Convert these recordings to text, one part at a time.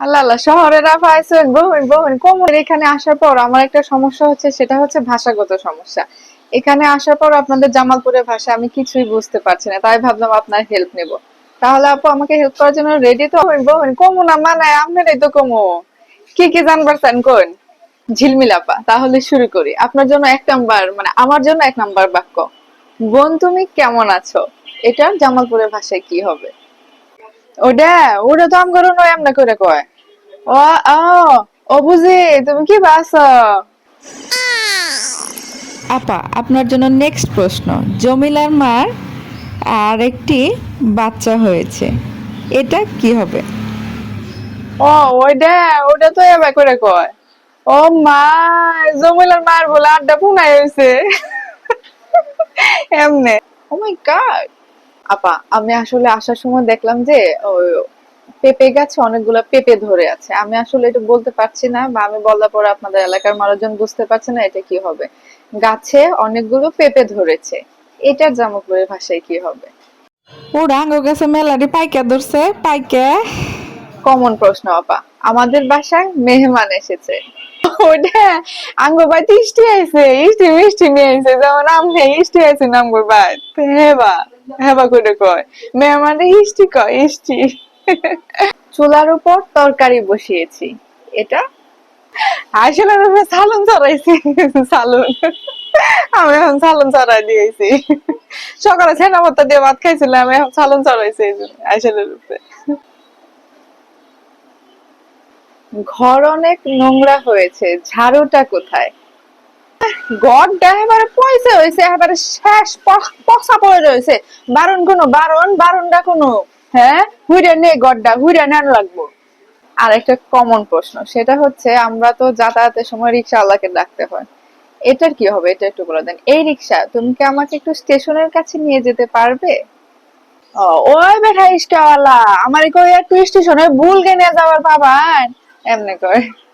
আল্লাহ আল্লাহ, শহরে রাফা আইসেন বহুন বহুন কোমর এখানে আসার পর আমার একটা সমস্যা হচ্ছে, সেটা হচ্ছে ভাষাগত সমস্যা। এখানে আসার পর আপনাদের জামালপুরের ভাষা আমি কিছুই বুঝতে পারছি না, তাই ভাবলাম আপনার হেল্প নেব। তাহলে আপু, আমাকে হেল্প করার জন্য রেডি তো? হইন বহুন কমু না মানে আপনারই তো কমু। কি কি জানবার চান কোন? ঝিলমিলাপা তাহলে শুরু করি। আপনার জন্য এক নাম্বার মানে আমার জন্য এক নাম্বার বাক্য। বোন তুমি কেমন আছো? এটা জামালপুরের ভাষায় কি হবে? ওটা ওটা তো আম করো নয় এমন করে কয়। ও ও ও বুঝি তুমি কি বাস? আপা আপনার জন্য নেক্সট প্রশ্ন। জমিলার মার আর একটি বাচ্চা হয়েছে। এটা কি হবে? ও ওইটা ওটা তো এবার করে কয়। ও মা জমিলার মার বলে আড্ডা পুনাই হয়েছে এমনে। ও মাই গড আপা আমি আসলে আসার সময় দেখলাম যে পেঁপে গাছে অনেকগুলো পেঁপে ধরে আছে। আমি আসলে এটা বলতে পারছি না বা আমি বলার পরে আপনাদের এলাকার মানুষজন বুঝতে পারছে না এটা কি হবে। গাছে অনেকগুলো পেঁপে ধরেছে। এটার জামুকুরের ভাষায় কি হবে? ও গেছে মেলারি পাইকা ধরছে পাইকা। কমন প্রশ্ন আপা। আমাদের বাসায় মেহমান এসেছে। ওটা আঙ্গ বাড়িতে ইষ্টি আইছে ইষ্টি মিষ্টি নিয়ে আইছে যেমন আমনে ইষ্টি আইছে নামগর বাদ হেবা করে কয়। মেহমান কয় চুলার উপর তরকারি বসিয়েছি। এটা? আসলে আমি সালুন চড়াইছি সালুন আমি এখন সালুন চড়াই দিয়েছি। সকালে ছেনা দিয়ে ভাত খাইছিলাম, আমি এখন সালুন চড়াইছি আসলে রূপে। ঘর অনেক নোংরা হয়েছে, ঝাড়ুটা কোথায়? গড়টা পয়সা হয়েছে শেষ প- পচা পড়ে রয়েছে বারণ কোনো, বারণ, বারণটা কোনো হ্যাঁ? হুইরে নে নেন লাগবো। আর একটা কমন প্রশ্ন, সেটা হচ্ছে আমরা তো যাতায়াতের সময় রিক্সা আল্লাহকে ডাকতে হয়। এটার কি হবে? এটা একটু বলে দেন। এই রিক্সা, তুমি কি আমাকে একটু স্টেশনের কাছে নিয়ে যেতে পারবে? ওই বেটা রিক্সাওয়ালা আমার কই একটু স্টেশনে ভুল নিয়ে যাওয়ার বাবান এমনি করে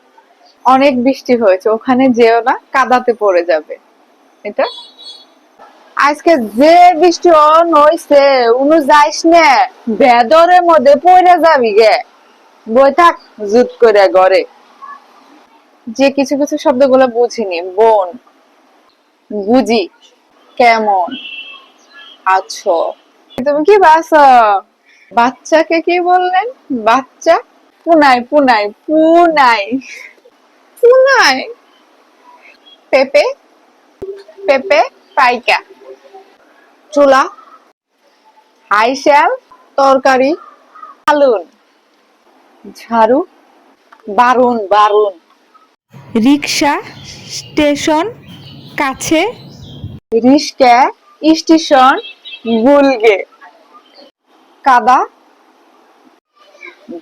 অনেক বৃষ্টি হয়েছে, ওখানে যেও না, কাদাতে পড়ে যাবে। এটা? আজকে যে বৃষ্টি অন হইছে, উনু যাইস না বেদরের মধ্যে পড়ে যাবি গে। বই থাক, জুত করে ঘরে। যে কিছু কিছু শব্দগুলো বুঝিনি, বোন, বুঝি, কেমন, আছো। তুমি কি বাস? বাচ্চাকে কি বললেন? বাচ্চা? পুনাই পুনাই পুনাই। পুনাই পেপে পেপে পাইকা। চুলা হাইশেল তরকারি আলুন ঝাড়ু বারুন বারুন। রিক্সা স্টেশন কাছে। রিস্কা স্টেশন গুলগে। কাদা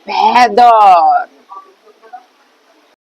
ভেদর।